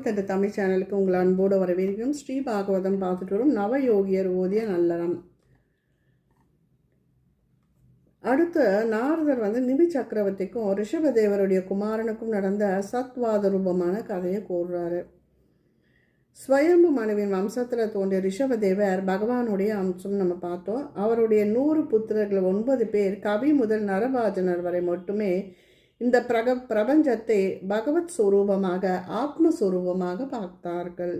தந்த தமிழ் சேனலுக்கு உங்கள் அன்போடு வரவேற்கிறோம். ஸ்ரீ பாகவதம் பார்த்துட்டு வரும். நவயோகியர் ஓதிய நல்லறம். அடுத்து நாரதர் வந்து நிபி சக்கரவர்த்திக்கும் ரிஷபதேவருடைய குமாரனுக்கும் நடந்த சத்வாத ரூபமான கதையை கூறுறாரு. ஸ்வயம்பு மனுவின் வம்சத்தில் தோன்றிய ரிஷபதேவர் பகவானுடைய அம்சம் நம்ம பார்த்தோம். அவருடைய நூறு புத்திரர்கள் ஒன்பது பேர் கவி முதல் நரபாஜனர் வரை மட்டுமே இந்த பிரக பிரபஞ்சத்தை பகவத் சுரூபமாக ஆத்மஸ்வரூபமாக பார்த்தார்கள்.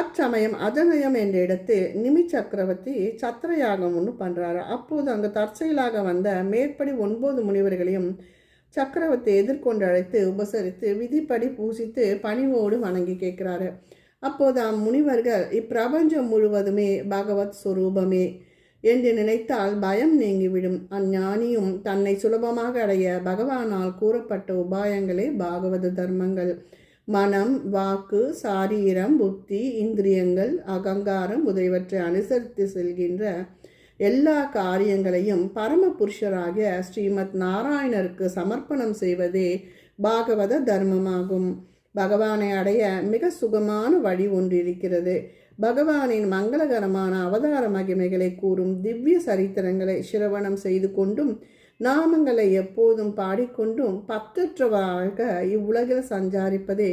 அச்சமயம் அஜநயம் என்ற இடத்தில் நிமி சக்கரவர்த்தி சத்திரயாகம் ஒன்று பண்ணுறாரு அப்போது அங்கு தற்செயலாக வந்த மேற்படி ஒன்பது முனிவர்களையும் சக்கரவர்த்தி எதிர்கொண்டு அழைத்து உபசரித்து விதிப்படி பூசித்து பணிவோடு வணங்கி கேட்குறாரு. அப்போது அம்முனிவர்கள் இப்பிரபஞ்சம் முழுவதுமே பகவத் சுரூபமே என்று நினைத்தால் பயம் நீங்கிவிடும். அஞ்ஞானியும் தன்னை சுலபமாக அடைய பகவானால் கூறப்பட்ட உபாயங்களே பாகவத தர்மங்கள். மனம் வாக்கு சாரீரம் புத்தி இந்திரியங்கள் அகங்காரம் முதலியவற்றை அனுசரித்து செல்கின்ற எல்லா காரியங்களையும் பரம புருஷராக ஸ்ரீமத் நாராயணருக்கு சமர்ப்பணம் செய்வதே பாகவத தர்மமாகும். பகவானை அடைய மிக சுகமான வழி ஒன்று இருக்கிறது பகவானின் மங்களகரமான அவதார மகிமைகளை கூறும் திவ்ய சரித்திரங்களை சிரவணம் செய்து கொண்டும் நாமங்களை எப்போதும் பாடிக்கொண்டும் பத்தற்றவாக இவ்வுலகில் சஞ்சாரிப்பதே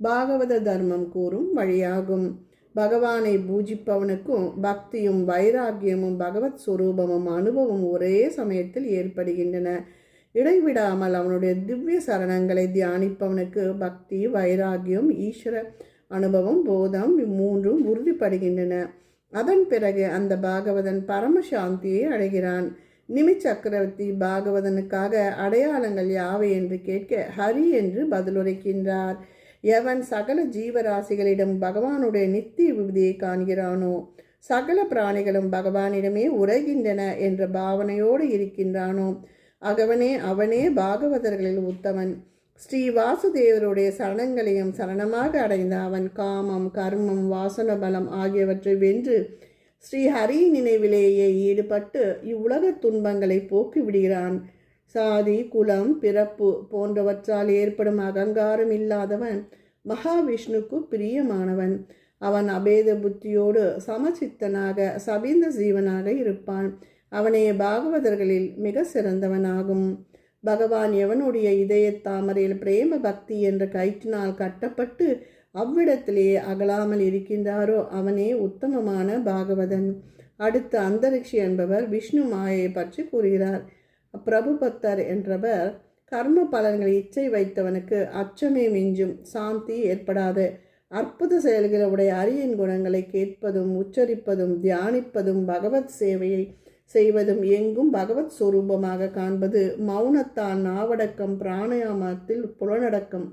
பாகவத தர்மம் கூறும் வழியாகும். பகவானை பூஜிப்பவனுக்கும் பக்தியும் வைராக்கியமும் பகவத் சுரூபமும் அனுபவம் ஒரே சமயத்தில் ஏற்படுகின்றன. இடைவிடாமல் அவனுடைய திவ்ய சரணங்களை தியானிப்பவனுக்கு பக்தி வைராகியம் ஈஸ்வர அனுபவம் போதம் இம்மூன்றும் உறுதிப்படுகின்றன. அதன் பிறகு அந்த பாகவதன் பரமசாந்தியை அடைகிறான். நிமி சக்கரவர்த்தி பாகவதனுக்காக அடையாளங்கள் யாவை என்று கேட்க ஹரி என்று பதிலுரைக்கின்றார். எவன் சகல ஜீவராசிகளிடம் பகவானுடைய நித்திய விபதியை காண்கிறானோ சகல பிராணிகளும் பகவானிடமே உரைகின்றன என்ற பாவனையோடு இருக்கின்றானோ அகவனே அவனே பாகவதர்களில் உத்தமன். ஸ்ரீ வாசுதேவருடைய சரணங்களையும் சரணமாக அடைந்த அவன் காமம் கர்மம் வாசன பலம் ஆகியவற்றை வென்று ஸ்ரீ ஹரி நினைவிலேயே ஈடுபட்டு இவ்வுலக துன்பங்களை போக்கி விடுகிறான் சாதி குலம் பிறப்பு போன்றவற்றால் ஏற்படும் அகங்காரம் இல்லாதவன் மகாவிஷ்ணுக்கு பிரியமானவன். அவன் அபேத புத்தியோடு சமச்சித்தனாக சபீந்த ஜீவனாக இருப்பான். அவனே பாகவதர்களில் மிக சிறந்தவனாகும். பகவான் எவனுடைய இதய தாமரையில் பிரேம பக்தி என்ற கயிற்றினால் கட்டப்பட்டு அவ்விடத்திலே அகலாமல் இருக்கின்றாரோ அவனே உத்தமமான பாகவதன். அடுத்த அந்தரிக்ஷி என்பவர் விஷ்ணு மாயை பற்றி கூறுகிறார். பிரபுபத்தர் என்றவர் கர்ம பலன்களை இச்சை வைத்தவனுக்கு அச்சமே மிஞ்சும் சாந்தி ஏற்படாது. அற்புத செயல்களுடைய அரியன் குணங்களை கேட்பதும் உச்சரிப்பதும் தியானிப்பதும் பகவத் சேவையை செய்வதும் எங்கும் பகவத் ஸ்வரூபமாக காண்பது. மௌனத்தான் நாவடக்கம் பிராணாயாமத்தில் புலனடக்கம்.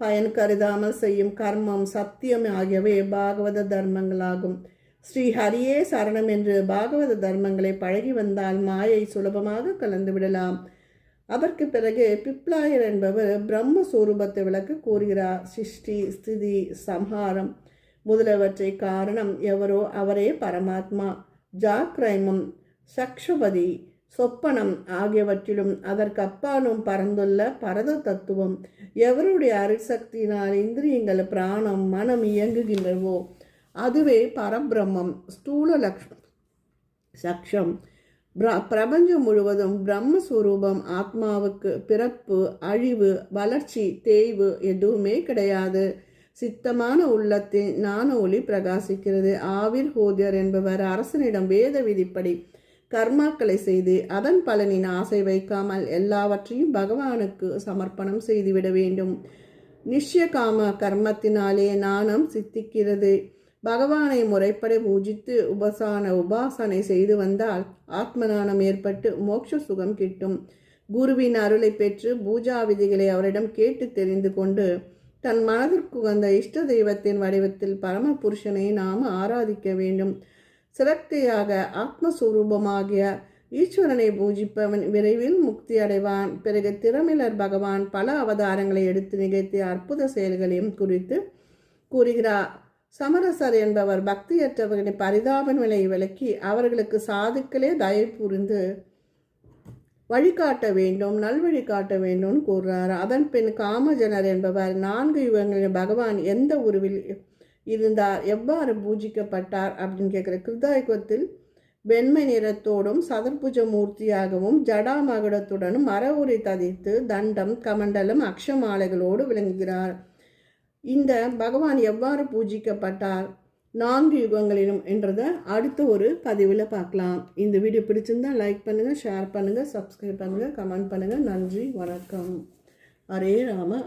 பயன் கருதாமல் செய்யும் கர்மம் சத்தியம் ஆகியவை பாகவத தர்மங்களாகும். ஸ்ரீ ஹரியே சரணம் என்று பாகவத தர்மங்களை பழகி வந்தால் மாயை சுலபமாக கலந்து விடலாம். அதற்கு பிறகு பிப்லாயர் என்பவர் பிரம்மஸ்வரூபத்தை விளக்க கூறுகிறார். சிருஷ்டி ஸ்திதி சம்ஹாரம் முதலவற்றை காரணம் எவரோ அவரே பரமாத்மா. ஜாக்ரைமம் சக்ஷுபதி சொப்பனம் ஆகியவற்றிலும் அதற்கப்பாலும் பறந்துள்ள பரத தத்துவம். எவருடைய அரிசக்தியினால் இந்திரியங்கள் பிராணம் மனம் இயங்குகின்றவோ அதுவே பரபிரம்மம் ஸ்தூல லக்ஷ் சக்ஷம். பிரபஞ்சம் முழுவதும் பிரம்மஸ்வரூபம் ஆத்மாவுக்கு பிறப்பு அழிவு வளர்ச்சி தேய்வு எதுவுமே கிடையாது. சித்தமான உள்ளத்தின் ஞான ஒளி பிரகாசிக்கிறது. ஆவிர் ஹோதியர் என்பவர் அரசனிடம் வேத விதிப்படி கர்மாக்களை செய்து அதன் பலனின் ஆசை வைக்காமல் எல்லாவற்றையும் பகவானுக்கு சமர்ப்பணம் செய்துவிட வேண்டும். நிஷ்யகாம கர்மத்தினாலே நாணம் சித்திக்கிறது. பகவானை முறைப்பட பூஜித்து உபசான உபாசனை செய்து வந்தால் ஆத்மநாணம் ஏற்பட்டு மோட்ச சுகம் கிட்டும். குருவின் அருளை பெற்று பூஜா விதிகளை அவரிடம் கேட்டு தெரிந்து கொண்டு தன் மனதிற்கு வந்த இஷ்ட தெய்வத்தின் வடிவத்தில் பரம புருஷனை நாம் ஆராதிக்க வேண்டும். சிரக்தியாக ஆத்மஸ்வரூபமாகிய ஈஸ்வரனை பூஜிப்பவன் விரைவில் முக்தி அடைவான். பிறகு திறமிலர் பகவான் பல அவதாரங்களை எடுத்து நிகழ்த்திய அற்புத செயல்களையும் குறித்து கூறுகிறார். சமரசர் என்பவர் பக்தியற்றவர்களின் பரிதாப நிலையை விளக்கி அவர்களுக்கு சாதுக்களே தயை புரிந்து வழிகாட்ட வேண்டும் நல்வழி காட்ட வேண்டும்னு கூறுறார் அதன் பின் காமஜனர் என்பவர் நான்கு யுகங்களில் பகவான் எந்த உருவில் இருந்தார். எவ்வாறு பூஜிக்கப்பட்டார் அப்படின்னு கேட்குற கிருதாயுகத்தில் வெண்மை நிறத்தோடும் சதுர்புஜ மூர்த்தியாகவும் ஜடாமகுடத்துடனும் மர உரி ததித்து தண்டம் கமண்டலம் அக்ஷமாலைகளோடு விளங்குகிறார். இந்த பகவான் எவ்வாறு பூஜிக்கப்பட்டார்? நான்கு யுகங்களிலும் என்றதை அடுத்த ஒரு பதிவில் பார்க்கலாம். இந்த வீடியோ பிடிச்சிருந்தா லைக் பண்ணுங்கள் ஷேர் பண்ணுங்கள் சப்ஸ்கிரைப் பண்ணுங்கள் கமெண்ட் பண்ணுங்கள் நன்றி வணக்கம். ஹரே ராம.